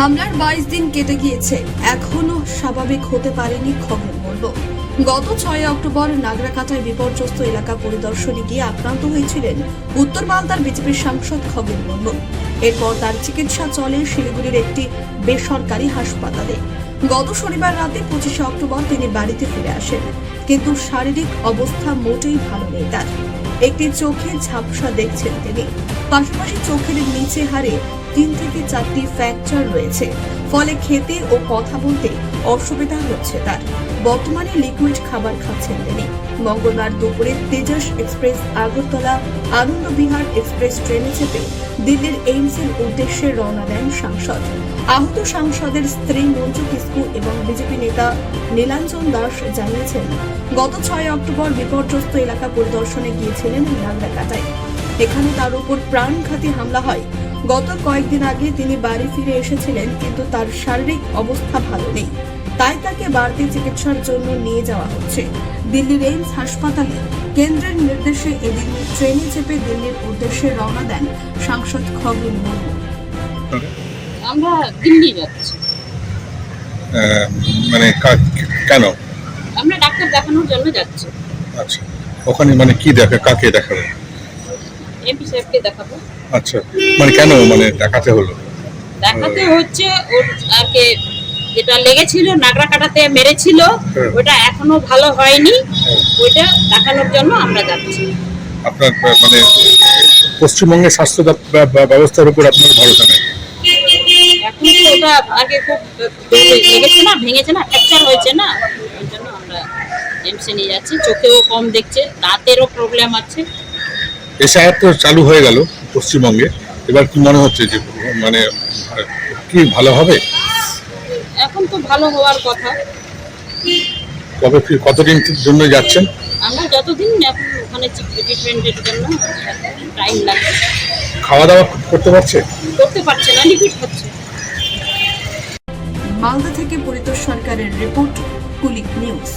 হামলার বাইশ দিন কেটে গিয়েছে। এখনও স্বাভাবিক হতে পারেনি খবর মুর্মু গত ছয় অক্টোবর নাগরাকাটায় বিপর্যস্ত এলাকা পরিদর্শনে গিয়ে আক্রান্ত হয়েছিলেন উত্তর মালদার বিজেপির সাংসদ খগেন মুর্মু। এরপর তার চিকিৎসা চলে শিলিগুড়ির একটি বেসরকারি হাসপাতালে। গত শনিবার রাতে পঁচিশে অক্টোবর তিনি বাড়িতে ফিরে আসেন। কিন্তু শারীরিক অবস্থা মোটেই ভালো নেই তার। একটি চোখে ঝাপসা দেখছেন তিনি। পাশাপাশি চোখের নিচে হারে তিন থেকে চারটি ফ্র্যাকচার রয়েছে। ফলে খেতে ও কথা বলতে অসুবিধা হচ্ছে তার। বর্তমানে লিকুইড খাবার খাচ্ছেন তিনি। মঙ্গলবার দুপুরে তেজস এক্সপ্রেস, আগরতলা আনন্দবিহার এক্সপ্রেস ট্রেনে চেপে দিল্লির এইমসের উদ্দেশ্যে রওনা দেন সাংসদ। আহত সাংসদের স্ত্রী মঞ্জু কিস্কু এবং বিজেপি নেতা নীলাঞ্জন দাস জানিয়েছেন গত ছয় অক্টোবর বিপর্যস্ত এলাকা পরিদর্শনে গিয়েছিলেন নাগরাকাটায় এখানে তার উপর প্রাণঘাতী হামলা হয়। গত কয়েকদিন আগে তিনি বাড়ি ফিরে এসেছিলেন কিন্তু তার শারীরিক অবস্থা ভালো নেই। তাই তাকে বাড়তি চিকিৎসার জন্য নিয়ে যাওয়া হচ্ছে। দিল্লির এইমস হাসপাতালে কেন্দ্রের নির্দেশে এদিন ট্রেনে চেপে দিল্লির উদ্দেশ্যে রওনা দেন সাংসদ খগেন মুর্মু। আমরা দিল্লি যাচ্ছি। মানে কা- কেন? আমরা ডাক্তার দেখানোর জন্য যাচ্ছি। আচ্ছা। ওখানে মানে কি দেখা কাকে দেখাবে? এমপি সাহেবকে দেখাবো। আচ্ছা। মানে কেন? মানে দেখাতে হলো। দেখাতে হচ্ছে ওর আগে যেটা লেগেছিল নাগরা কাটাতে মেরেছিল হ্যাঁ। ওটা এখনও ভালো হয়নি। ওইটা দেখানোর জন্য আমরা যাচ্ছি। আপনার মানে পশ্চিমবঙ্গের স্বাস্থ্য ব্যব- ব্যব- ব্যবস্থার উপর আপনার ভরসা নেই? ওটা আগে খুব লেগেছে না ভেঙেছে না ফ্র্যাকচার হয়েছে না? ওই জন্য আমরা এমসে নিয়ে যাচ্ছি। চোখেও কম দেখছে দাঁতেরও প্রবলেম আছে। এসআইআর তো চালু হয়ে গেল পশ্চিমবঙ্গে। এবার কি মনে হচ্ছে যে মানে কি ভালো হবে? এখন তো ভালো হওয়ার কথা। কবে কতদিন জন্য যাচ্ছেন? আমরা যতদিন এখন ওখানে ট্রিটমেন্টের জন্য টাইম লাগবে। খাওয়া দাওয়া করতে পারছে? করতে পারছে না লিকুইড খাচ্ছে মালদা থেকে পরিতোষ সরকারের রিপোর্ট কুলিক নিউজ।